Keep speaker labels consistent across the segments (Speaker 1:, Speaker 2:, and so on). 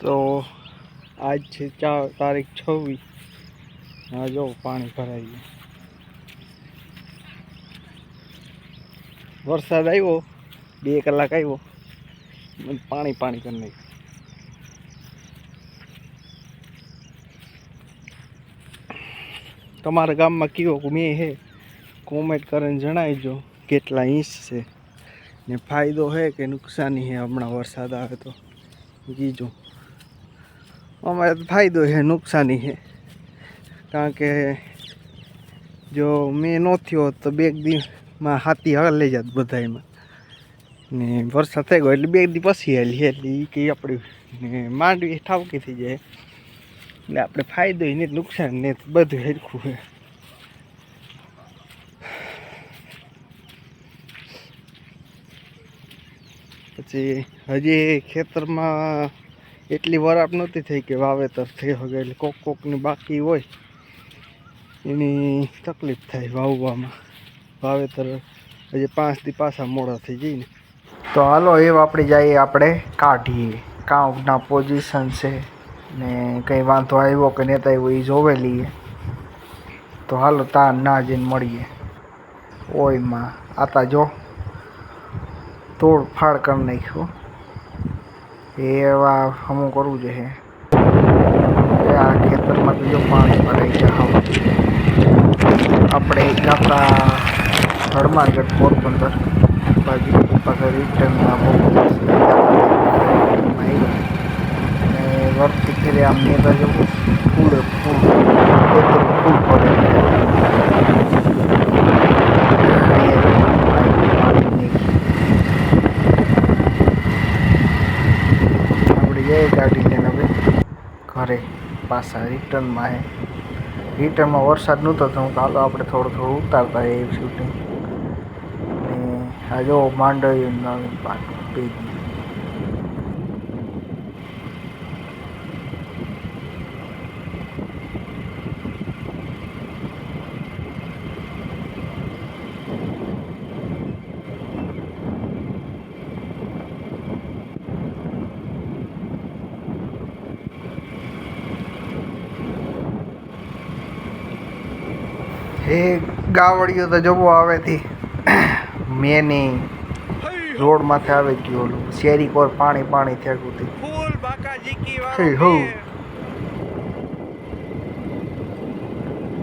Speaker 1: તો આજ છે ચાર તારીખ છવ્વીસ. હા, જો પાણી ભરાઈ ગયું. વરસાદ આવ્યો, બે કલાક આવ્યો. પાણી પાણી કરી નાખ્યું. તમારા ગામમાં કયો મેં હે? કોમેન્ટ કરીને જણાવીજો, કેટલા ઇંચ છે? ને ફાયદો છે કે નુકસાની છે હમણાં વરસાદ આવે તો. કીજો. અમારે તો ફાયદો છે, નુકસાની છે. કારણ કે જો મેં ન થયો તો બે દીમાં હાથી હવે લઈ જાત બધાયમાં. ને વરસાદ થઈ ગયો એટલે બે દી પછી હાલી એટલે એ કંઈ આપણે માંડવી ઠાવકી થઈ જાય. એટલે આપણે ફાયદો ને નુકસાન ને બધું હેરખું છે. પછી હજી ખેતરમાં એટલી વરાપ નહોતી થઈ કે વાવેતર થઈ શકે એટલે કોક કોકની બાકી હોય, એની તકલીફ થાય વાવવામાં. વાવેતર હજી પાંચથી પાછા મોડા થઈ જઈને તો હાલો, એ વાપરી જઈએ આપણે કાઢીએ. કાંકના પોઝિશન છે ને કંઈ વાંધો આવ્યો કે નેતા આવ્યો એ જોવે લઈએ. તો હાલો, તાર ના જઈને મળીએ. ઓયમાં, આતા જો, તોડ ફાડ કરી નાખ્યો. એવા હમું કરવું જોઈએ એ આ ખેતરમાં તો જો પાણી ભરાઈ ગયા હવે આપણે ગાતા હળમારગઢ પોરબંદર બાજુ પાસે રિટર્નના બહુ અને વર્તી ફેરે આમ નેતા જવું ફૂલ ફૂલ, ખેતર ફૂલ પડે આપણે જઈએ ગાડી લઈને હવે ઘરે પાછા રિટર્નમાં હે. રિટર્નમાં વરસાદ નહોતો તો હું ચાલો આપણે થોડું થોડું ઉતારતા એ શૂટિંગ ને આ જો માંડવી નવી પાક બે દી. એ ગાવડીઓ તો જવો આવેથી મેની રોડ માથે આવે ગયો ઓલું શેરી કોર પાણી પાણી થયા હતી
Speaker 2: ફૂલ બાકાજી કી
Speaker 1: હે,
Speaker 2: વાળો
Speaker 1: હો.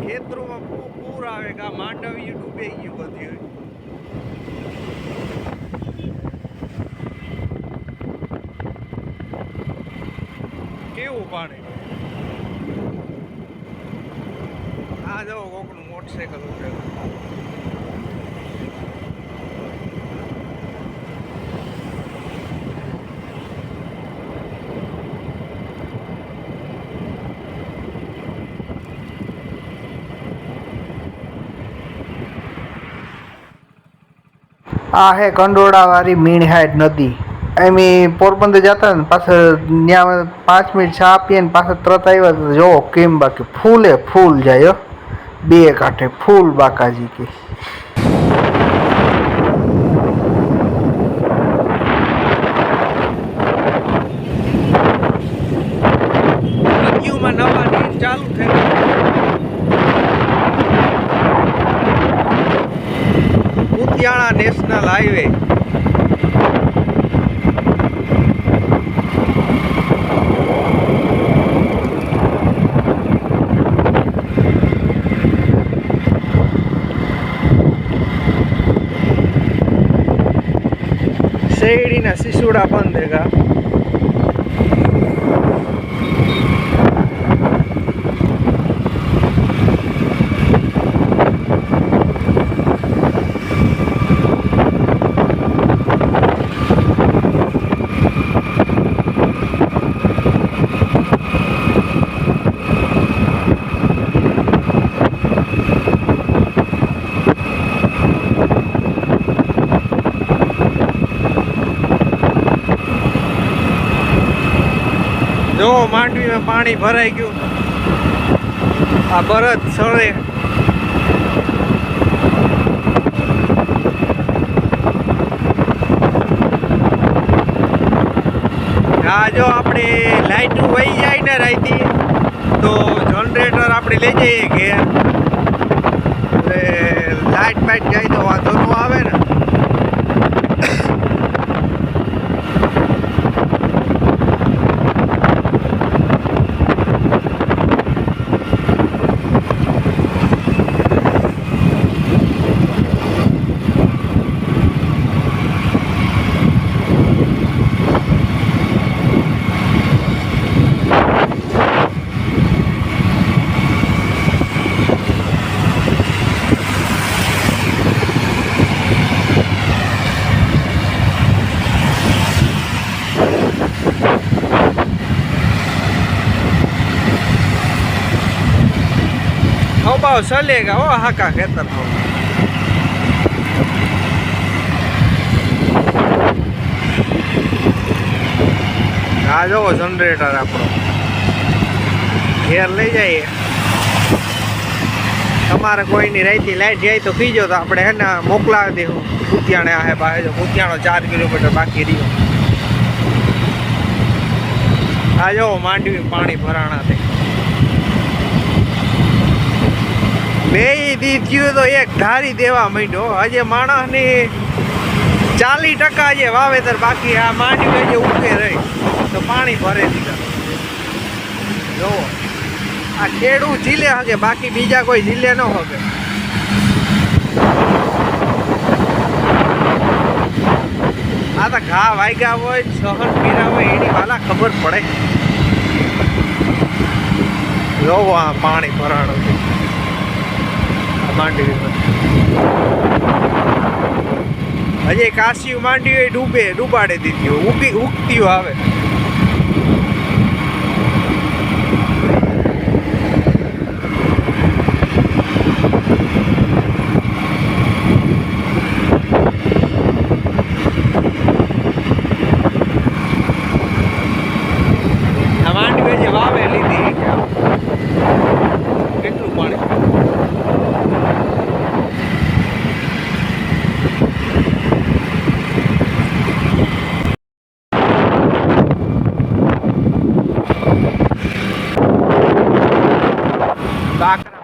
Speaker 2: ખેતરોમાં પૂ- પૂર આવે કા માંડવી ડૂબે ગયું બધી કેવું પાણી આ જો કોકનું મોટરસાયકલ ઉભેલું
Speaker 1: આ હે વાળી મીણહાટ નદી એમ પોરબંદર જતા ને પાછળ ત્યાં પાંચ મિનિટ ચા પીએ ને પાછળ તરત આવ્યા જોવો કેમ બાકી ફૂલે ફૂલ જાય હો. બે કાંઠે ફૂલ બાકાજી કે
Speaker 2: નદીઓમાં નવા નીર ચાલુ થઈ Kutiyana national highway. શેરડીના શિશુડા બંધ હેગા માંડવીમાં પાણી ભરાઈ ગયું. આ બરત સળે આ જો આપણે લાઈટ વહી જાય ને રાઈતી, તો જનરેટર આપણે લઈ જઈએ ઘેર. એટલે લાઈટ બાઈટ જાય તો વાંધો આવે ને. ખોબાવ ચલેગા ઓ હાકા ખેતર આ જોવો જનરેટર આપણો ઘેર લઈ જઈએ તમારે કોઈની રાઈતી લાઈટ જાય તો કીજો તો આપણે હે ને મોકલાવી દઈશું કુતિયાણે આહે પાસે કુતિયાણો ચાર કિલોમીટર બાકી રહ્યો આ જો માંડવી પાણી ભરાણા થઈ બે દી થયું તો એક ધારી દેવા માંડ્યો. આજે માણસની ચાલીસ ટકા જે વાવેતર બાકી આ માંડવી જે ઉકે રહી. તો પાણી ભરે દીધા. જોવો આ ખેડૂત ઝીલે હકે બાકી બીજા કોઈ ઝીલે ન હકે આ તો ઘા વાગ્યા હોય સહન પીરા હોય, એની વાલા ખબર પડે. જોવો આ પાણી ભરાણું છે. માંડવી હજી કાશી હોય ડૂબે ડૂબાડે દીધી હોય. ઉગી ઉગતી આવે. back.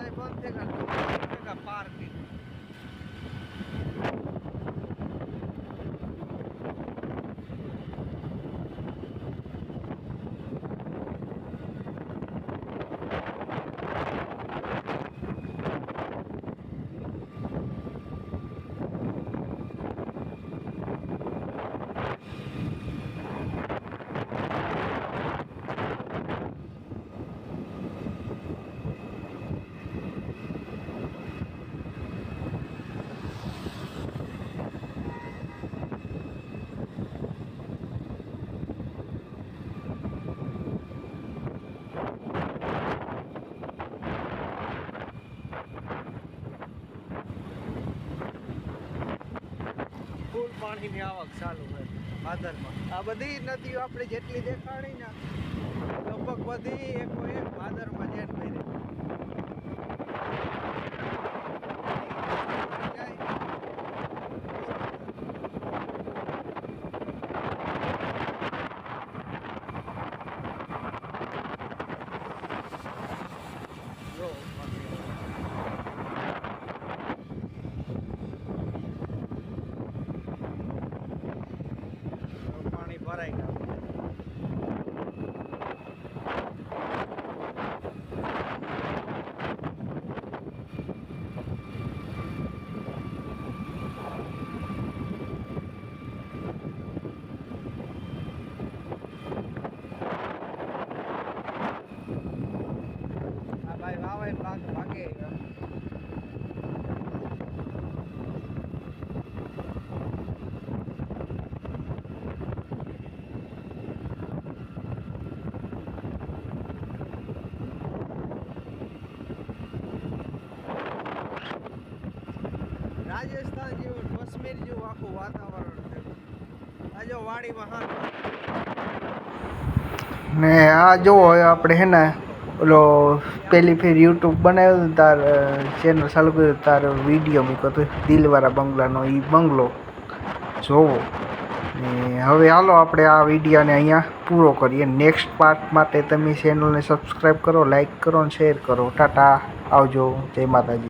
Speaker 2: બધા બંધ થઈ ગયા પાર્કિંગ ફૂલ પાણીની આવક ચાલુ છે ભાદરમાં આ બધી નદીઓ આપણે જેટલી દેખાડી ને, લગભગ બધી એકો એક ભાદરમાં જેટ કરી જો પાણી ભરાઈ ગયું આ ભાઈ વાવે ને ભાગ ભાગે રાજસ્થાન જેવું કાશ્મીર જેવું આખું વાતાવરણ છે. આ જો વાડીમાં
Speaker 1: ને આ જો આપણે હે ને ઓલો પહેલી ફેર યુટ્યુબ બનાવ્યું તાર ચેનલ ચાલુ કર્યું તાર વીડિયો મૂક્યો હતો દિલવાળા બંગલાનો એ બંગલો. જોવો. ને હવે હાલો આપણે આ વિડીયોને અહીંયા પૂરો કરીએ. નેક્સ્ટ પાર્ટ માટે તમે ચેનલને સબસ્ક્રાઈબ કરો લાઈક કરો ને શેર કરો. ટાટા. આવજો. જય માતાજી.